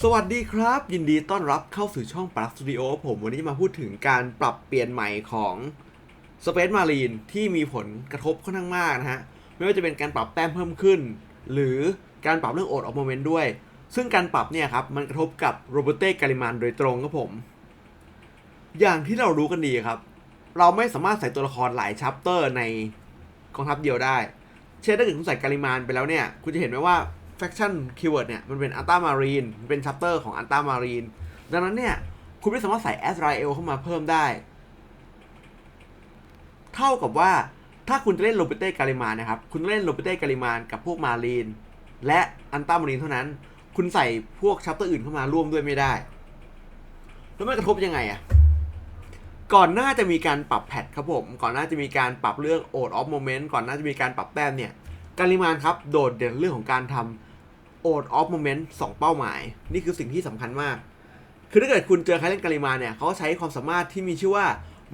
สวัสดีครับ ยินดีต้อนรับเข้าสู่ช่องปลั๊กสตูดิโอผมวันนี้จะมาพูดถึงการปรับเปลี่ยนใหม่ของ Space Marine ที่มีผลกระทบค่อนข้างมากนะฮะ ไม่ว่าจะเป็นการปรับแต้มเพิ่มขึ้น หรือการปรับเรื่องโอดออกโมเมนต์ด้วย ซึ่งการปรับเนี่ยครับ มันกระทบกับโรเบเต้กาลิมานโดยตรงครับผม อย่างที่เรารู้กันดีครับ เราไม่สามารถใส่ตัวละครหลายชัปเตอร์ในกองทัพเดียวได้ เช่นถ้าเกิดคุณใส่กาลิมานไปแล้วเนี่ย คุณจะเห็นไหมว่า faction keyword เนี่ย มันเป็นอัลต้ามารีนเป็นชัปเตอร์ของอัลต้ามารีนดังนั้นเนี่ย คุณไม่สามารถใส่แอสราเอลเข้ามาเพิ่มได้ เท่ากับว่าถ้าคุณจะเล่นโรเบเต้กาลิมานนะครับ คุณเล่นโรเบเต้กาลิมานกับพวกมารีน และอันต้ามารีนเท่านั้น คุณใส่พวกชัปเตอร์อื่นเข้ามาร่วมด้วยไม่ได้ แล้วมันกระทบยังไงอะก่อนหน้าจะมีการปรับแพทครับผม ก่อนหน้าจะมีการปรับเรื่องโอดออฟโมเมนต์ ก่อนหน้าจะมีการปรับแต้มเนี่ย กาลิมานครับ โดดเด่นเรื่องของการทำ โอดออฟโมเมนต์สองเป้าหมาย นี่คือสิ่งที่สำคัญมาก คือถ้าเกิดคุณเจอใครเล่นกาลิมาเนี่ยเขาใช้ความสามารถที่มีชื่อว่า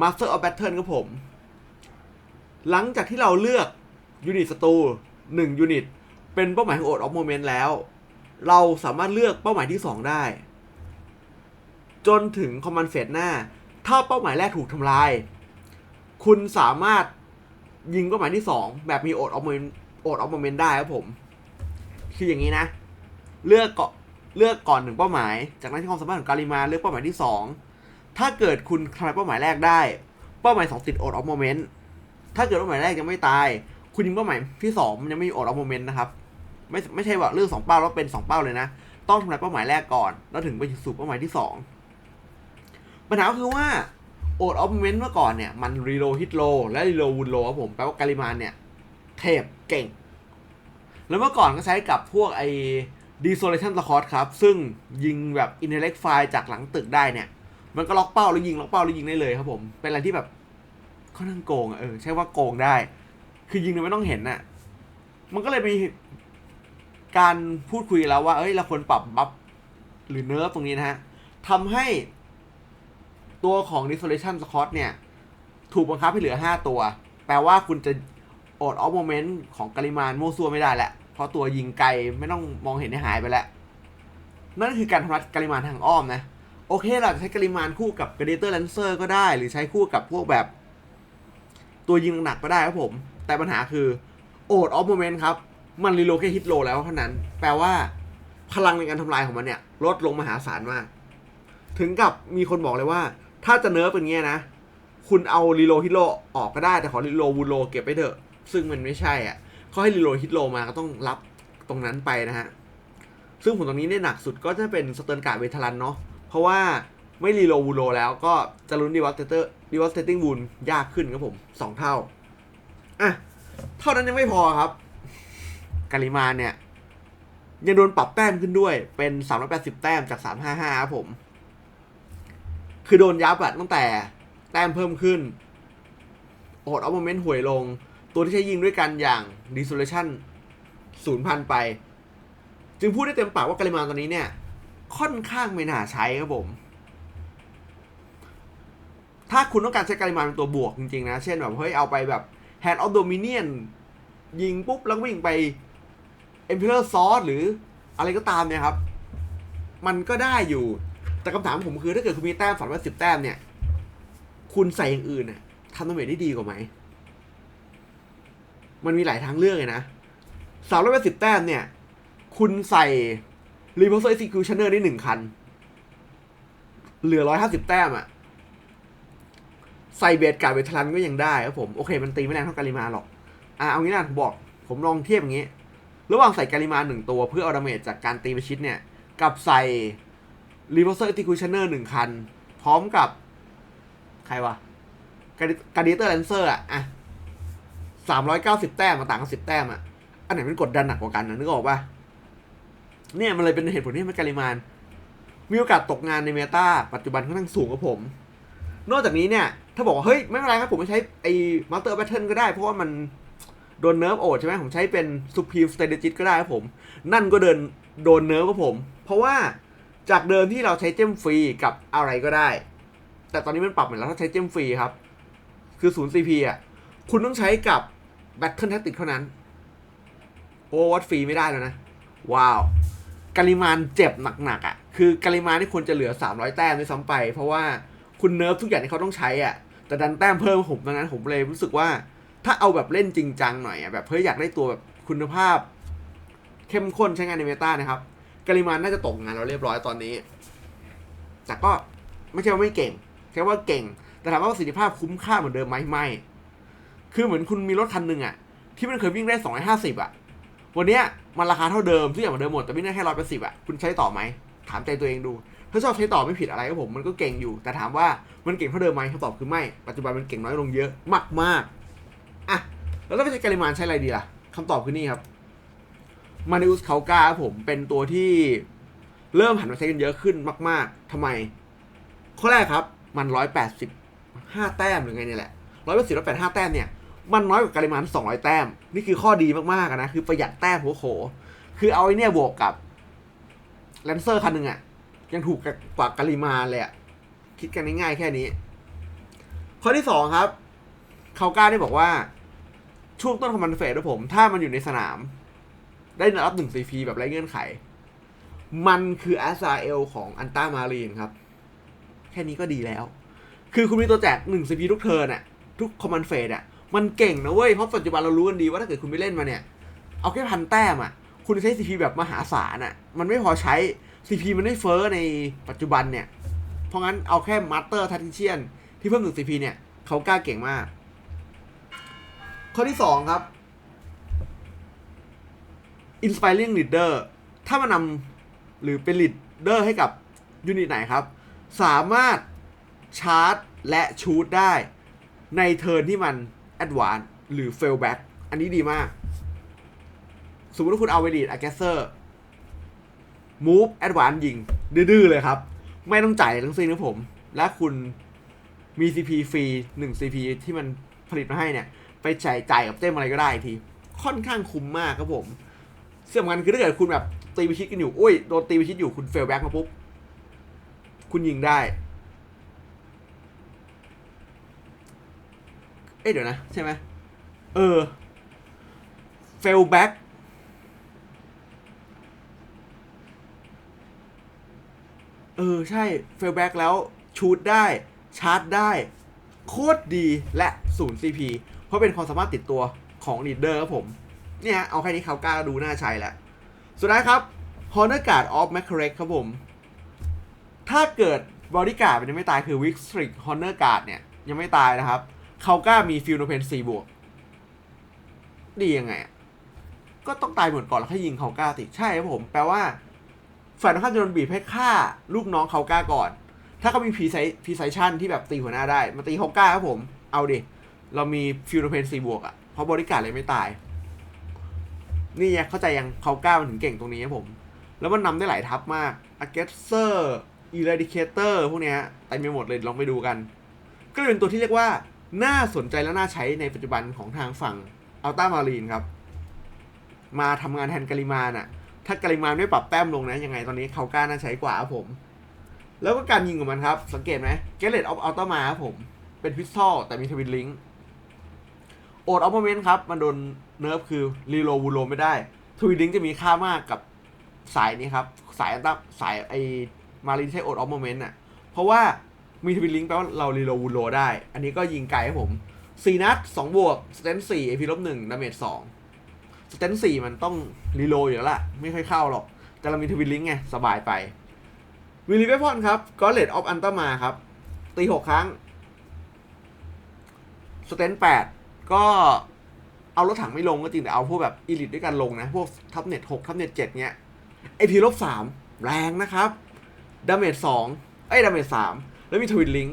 Master of Battle ครับผม หลังจากที่เราเลือกยูนิตศัตรูหนึ่งยูนิตเป็นเป้าหมายของโอดออฟโมเมนต์แล้ว เราสามารถเลือกเป้าหมายที่ 2 ได้ จนถึงคอมมานด์เฟสหน้า ถ้าเป้าหมายแรกถูกทำลาย คุณสามารถยิงเป้าหมายที่ 2 แบบมีโอดออฟโมเมนต์โอดออฟโมเมนต์ได้ครับผม คืออย่างนี้นะ เลือกเกาะเลือกก่อนหนึ่งเป้าหมาย จากนั้นที่ความสามารถของการิมาเลือกเป้าหมายที่ 2 ถ้าเกิดคุณทำลายเป้าหมายแรกได้ เป้าหมายสองติดโอดออฟโมเมนต์ ถ้าเกิดเป้าหมายแรกยังไม่ตาย คุณยิงเป้าหมายที่สองมันยังไม่มีโอดออฟโมเมนต์นะครับ ไม่ไม่ใช่ว่าเรื่องสองเป้าแล้วเป็นสองเป้าเลยนะ ต้องทำลายเป้าหมายแรกก่อน แล้วถึงไปสู่เป้าหมายที่สองปัญหาคือว่าโอดออฟโมเมนต์เมื่อก่อนเนี่ยมันรีโลฮิตโลและรีโลวูนโลครับผมแปลว่าการิมาเนี่ยเทพเก่ง แล้วเมื่อก่อนก็ใช้กับพวกไอ้ desolation s c o t ครับ ซึ่งยิงแบบ intellect file จากหลังตึกได้เนี่ย มันก็ล็อกเป้าแล้วยิงล็อกเป้าแล้วยิงได้เลยครับผม เป็นอะไรที่แบบค่อนข้างโกงอะเออใช่ว่าโกงได้ คือยิงโดยไม่ต้องเห็นน่ะ มันก็เลยมีการพูดคุยแล้วว่า เอ้ยเราควรปรับบัฟหรือเนิร์ฟตรงนี้นะฮะทำให้ตัวของ desolation s c o t เนี่ย ถูกบังคับให้เหลือ 5 ตัว แปลว่าคุณจะ อดออฟโมเมนต์ของกาลิมานโมวซัวไม่ได้แหละ เพราะตัวยิงไกลไม่ต้องมองเห็นให้หายไปแล้ว นั่นคือการทำลายกาลิมานทางอ้อมนะ โอเคเราจะใช้กาลิมานคู่กับก r เดเตอร์แลนเซอร์ก็ได้ หรือใช้คู่กับพวกแบบ ตัวยิงหนักก็ได้ครับผม แต่ปัญหาคือโอดออฟโมเมนต์ครับมันรีโลแค่ฮิตโลแล้วเท่านั้น แปลว่า พลังในการทำลายของมันเนี่ย ลดลงมหาศาลมาก ถึงกับมีคนบอกเลยว่า ถ้าจะเนิร์ฟเป็นเงี้ยนะ คุณเอารีโลฮิตโลออกก็ได้แต่ขอรีโลวูโลเก็บไปเถอะ ซึ่งมันไม่ใช่อะเขาให้รีโลฮิตโลมาก็ต้องรับตรงนั้นไปนะฮะ ซึ่งผลตรงนี้เนี่ยหนักสุดก็จะเป็นสเตอร์นการ์ดเวทลันเนาะ เพราะว่าไม่รีโลวูโลแล้วก็จะลุ้นดีวัตเตอร์ดีวัตเตติ้งวูนยากขึ้นครับผมสองเท่า อะ เท่านั้นยังไม่พอครับกาลิมาเนี่ย ยังโดนปรับแต้มขึ้นด้วยเป็น 380 แต้มจาก 355ครับผม คือโดนยับอะตั้งแต่แต้มเพิ่มขึ้นโอดเอาโมเมนต์ห่วยลง ตัวที่ใช้ยิงด้วยกันอย่าง Desolation ศูนย์พันไป จึงพูดได้เต็มปากว่ากาลิมานตอนนี้เนี่ย ค่อนข้างไม่น่าใช้ครับผม ถ้าคุณต้องการใช้กาลิมานเป็นตัวบวกจริงๆนะ เช่นแบบเฮ้ยเอาไปแบบ Hand of Dominion ยิงปุ๊บ แล้ววิ่งไป Emperor Sword หรืออะไรก็ตามเนี่ยครับ มันก็ได้อยู่ แต่คำถามผมคือถ้าเกิดคุณมีแต้มฝันว่าสิบแต้มเนี่ย คุณใส่อย่างอื่นน่ะทำดาเมจได้ดีกว่าไหม มันมีหลายทางเลือกเลยนะสามร้อยแปดสิบแต้มเนี่ย คุณใส่ r e p o s e Executioner ได้หนึ่งคัน เหลือร้อยห้าสิบแต้มอะใส่เบสการ์ดเวทลันก็ยังได้ครับผม โอเค มันตีไม่แรงเท่ากาลิมาหรอก อะเอางี้นะผมบอก ผมลองเทียบอย่างนี้ ระหว่างใส่กาลิมาหนึ่งตัวเพื่อเอาดาเมจจากการตีประชิดเนี่ย กับใส่ r e p o s e Executioner หนึ่งคัน พร้อมกับ ใครวะการ์ดิเตอร์แลนเซอร์อะอะ สามร้อยเก้าสิบแต้มมาต่างกันสิบแต้มอะ อันไหนมันกดดันหนักกว่ากันนะนึกออกปะเนี่ยมันเลยเป็นเหตุผลที่มันการิมาน มีโอกาสตกงานในเมตาปัจจุบันค่อนข้างสูงกับผม นอกจากนี้เนี่ย ถ้าบอกว่าเฮ้ยไม่เป็นไรครับผมไม่ใช้ไอ้มาสเตอร์แบทเทิลก็ได้ เพราะว่ามันโดนเนิร์ฟโอดใช่ไหมผมใช้เป็นซูพ e มสเตเดจิตก็ได้ครับผม นั่นก็เดินโดนเนิร์ฟครับผม เพราะว่าจากเดิมที่เราใช้เจมฟรีกับอะไรก็ได้ แต่ตอนนี้มันปรับใหม่แล้วถ้าใช้เจมฟรีครับ คือศูนย์ CP อะคุณต้องใช้กับ Battle Tactics เท่านั้น โอวัตฟรีไม่ได้แล้วนะ ว้าวกาลิมานเจ็บหนักๆอะ คือกาลิมานที่ควรจะเหลือ 300 แต้มด้วยซ้ำไป เพราะว่าคุณเนิร์ฟทุกอย่างที่เขาต้องใช้อะ แต่ดันแต้มเพิ่มผมดังนั้นผมเลยรู้สึกว่า ถ้าเอาแบบเล่นจริงจังหน่อยอะแบบเฮ้ยอยากได้ตัวแบบคุณภาพ เข้มข้นใช้งานในเมตานะครับกาลิมานน่าจะตกงานเราเรียบร้อยตอนนี้ แต่ก็ไม่ใช่ว่าไม่เก่งแค่ว่าเก่ง แต่ถามว่าประสิทธิภาพคุ้มค่าเหมือนเดิมไหมไม่ คือเหมือนคุณมีรถคันหนึ่งอะที่มันเคยวิ่งได้250อะวันเนี้ยมันราคาเท่าเดิมทุกอย่างเหมือนเดิมหมดแต่วิ่งได้แค่ร้อยแปดสิบอะคุณใช้ต่อไหมถามใจตัวเองดู ถ้าชอบใช้ต่อไม่ผิดอะไรครับผมมันก็เก่งอยู่ แต่ถามว่ามันเก่งเท่าเดิมไหมคำตอบคือไม่ปัจจุบันมันเก่งน้อยลงเยอะมากมากอะแล้วถ้าไม่ใช่กาลิมานใช้อะไรดีล่ะคำตอบคือนี่ครับมานิอุสเขากาครับผมเป็นตัวที่เริ่มหันมาใช้กันเยอะขึ้นมาก ๆทำไม ข้อแรกครับ มันร้อยแปดสิบห้าแต้มหรือไงเนี่ยแหละร้อยแปดสิบร้อยแปดห้าแต้มเนี่ย มันน้อยกว่าการิมานสองร้อยแต้ม นี่คือข้อดีมากๆนะคือประหยัดแต้มหัวโข คือเอาไอ้เนี่ยบวกกับแลนเซอร์คันหนึ่งอะยังถูกกว่าการิมาเลยอะคิดกันง่ายๆแค่นี้ ข้อที่สองครับเขากล้าได้บอกว่า ช่วงต้นของมันเฟสด้วยผม ถ้ามันอยู่ในสนาม ได้รับหนึ่งซีพีแบบไร้เงื่อนไข มันคือแอสซาเอลของอันต้ามารีนครับ แค่นี้ก็ดีแล้ว คือคุณมีตัวแจกหนึ่งซีพีทุกเทิร์นอะทุกคอมมานด์เฟสอะ มันเก่งนะเว้ย เพราะปัจจุบันเรารู้กันดีว่าถ้าเกิดคุณไม่เล่นมาเนี่ย เอาแค่พันแต้มอะคุณใช้ซีพีแบบมหาศาลอะมันไม่พอใช้ซีพีมันไม่เฟ้อในปัจจุบันเนี่ย เพราะงั้นเอาแค่มาสเตอร์ทัตติเชียนที่เพิ่มหนึ่งซีพีเนี่ยเขากล้าเก่งมาก ข้อที่สองครับ inspiring leader ถ้ามันนำหรือเป็น leader ให้กับยูนิตไหนครับ สามารถชาร์จและชูดได้ในเทิร์นที่มัน advance หรือ fail back อันนี้ดีมาก สมมติว่าคุณเอาเวลีด a g g r e s s o r move advance ยิง ดื้อเลยครับ ไม่ต้องจ่ายทั้งสิ้นนะผม และคุณมี CP ฟรี1 CP ที่มันผลิตมาให้เนี่ย ไปจ่ายจ่ายกับเจ้มอะไรก็ได้ที ค่อนข้างคุ้มมากครับผมเสื่อมกันคือถ้าเกิดคุณแบบตีไปชิดกันอยู่ อุ้ย โดนตีไปชิดอยู่คุณ fail back มาปุ๊บ คุณยิงได้ อ๊ะเดี๋ยวนะใช่ไหมเออ fail back เออ ใช่ fail back แล้วชูดได้ ชาร์จได้ โคตรดีและศูนย์ CP เพราะเป็นความสามารถติดตัวของลีดเดอร์ครับผม เนี่ยเอาแค่นี้เขากล้าดูน่าใช้แล้ว สุดท้ายครับ Honor Guard of m a c r e ครับผม ถ้าเกิดบอดี้การ์ดมันยังไม่ตายคือ Wick Strict Honor Guard เนี่ย ยังไม่ตายนะครับ เขากล้ามีฟิลโนเพน4บวก ดียังไงอะก็ต้องตายหมดก่อนแล้วค่อยยิงเขากล้าติใช่ครับผม แปลว่าฝ่ายตรงข้ามจะโดนบีบให้ฆ่าลูกน้องเขากล้าก่อน ถ้าเขามีพีไซพีไซชันที่แบบตีหัวหน้าได้ มาตีเขากล้าครับผม เอาดิ เรามีฟิลโนเพน4บวกอะเพราะบริการเลยไม่ตาย นี่ไงเข้าใจยังเขากล้ามันถึงเก่งตรงนี้ครับผม แล้วมันนำได้หลายทับมาก a g g r e s s o r Eradicator พวกเนี้ยเต็มไปหมดเลยลองไปดูกัน ก็เลยเป็นตัวที่เรียกว่า น่าสนใจและน่าใช้ในปัจจุบันของทางฝั่งอัลต้ามารีนครับ มาทำงานแทนกาลิมานอะถ้ากาลิมานไม่ปรับแต้มลงนะยังไงตอนนี้เขากล้าน่าใช้กว่าครับผม แล้วก็การยิงของมันครับ สังเกตไหมเกเลตออฟอัลต้ามาครับผม เป็นพิสตอลแต่มีทวินลิงโอดออฟโมเมนต์ครับ มันโดนเนิร์ฟคือรีโลวูโลไม่ได้ทวินลิงจะมีค่ามากกับสายนี้ครับ สายอันต้าสายไอมารีนใช้โอดออฟโมเมนต์อะเพราะว่า มีทวินลิงแปลว่าเรารีโลวูโลได้ อันนี้ก็ยิงไกลครับผมสี่นัดสองบวกสเตนสี่เอพีลบหนึ่งดาเมจสองสเตนสี่มันต้องรีโลอยู่แล้วล่ะ ไม่ค่อยเข้าหรอก แต่เรามีทวินลิงไง สบายไปวิลลีเวพอนครับก็เลดออฟอันตมาครับ ตีหกครั้งสเตนแปดก็เอารถถังไม่ลงก็จริง แต่เอาพวกแบบอีลิทด้วยกันลงนะ พวกทับเน็ตหกทับเน็ตเจ็ดเนี้ยไอพีลบสามแรงนะครับดาเมจสองไอ้ดาเมจสาม แล้วมีทวินลิง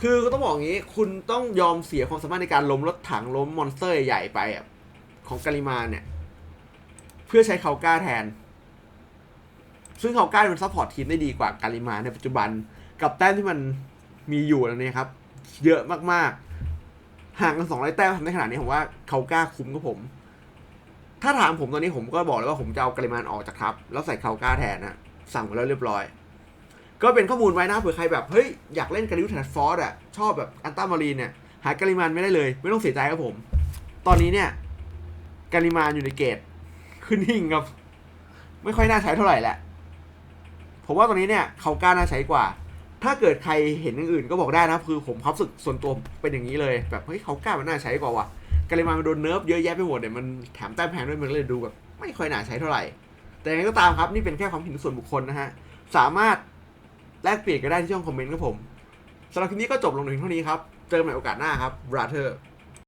คือก็ต้องบอกอย่างนี้ คุณต้องยอมเสียความสามารถในการล้มรถถังล้มมอนสเตอร์ใหญ่ไปอะของกาลิมาเนี่ย เพื่อใช้เขาก้าแทน ซึ่งเขาก้ามันซัพพอร์ตทีมได้ดีกว่าการิมาในปัจจุบัน กับแต้มที่มันมีอยู่แล้วเนี่ยครับ เยอะมากๆ ห่างกันสองร้อยแต้มทำได้ขนาดนี้ผมว่าเขาก้าคุ้มกับผม ถ้าถามผมตอนนี้ผมก็บอกเลยว่าผมจะเอาการิมานออกจากทัพแล้วใส่เขาก้าแทนนะสั่งมาแล้วเรียบร้อย ก็เป็นข้อมูลไว้นะเผื่อใครแบบเฮ้ยอยากเล่นการิวแทนฟอร์ดอะชอบแบบอันต้ามารีนเนี่ยหาการิมานไม่ได้เลย ไม่ต้องเสียใจครับผม ตอนนี้เนี่ยการิมานอยู่ในเกตขึ้นหิ่งครับ ไม่ค่อยน่าใช้เท่าไหร่แหละ ผมว่าตอนนี้เนี่ยเขากล้าน่าใช้กว่า ถ้าเกิดใครเห็นอย่างอื่นก็บอกได้นะคือผมความสึกส่วนตัวเป็นอย่างนี้เลย แบบเฮ้ยเขากล้ามันน่าใช้กว่าว่ะกาลิมามันโดนเนิร์ฟเยอะแยะไปหมดเนี่ยมันแถมแต้มแพงด้วยมันเลยดูแบบไม่ค่อยน่าใช้เท่าไหร่ แต่ยังไงก็ตามครับนี่เป็นแค่ความเห็นส่วนบุคคลนะฮะสามารถ แลกเปลี่ยนกันได้ที่ช่องคอมเมนต์ครับผมสำหรับคลิปนี้ก็จบลงถึงเท่านี้ครับ เจอกันใหม่โอกาสหน้าครับ brother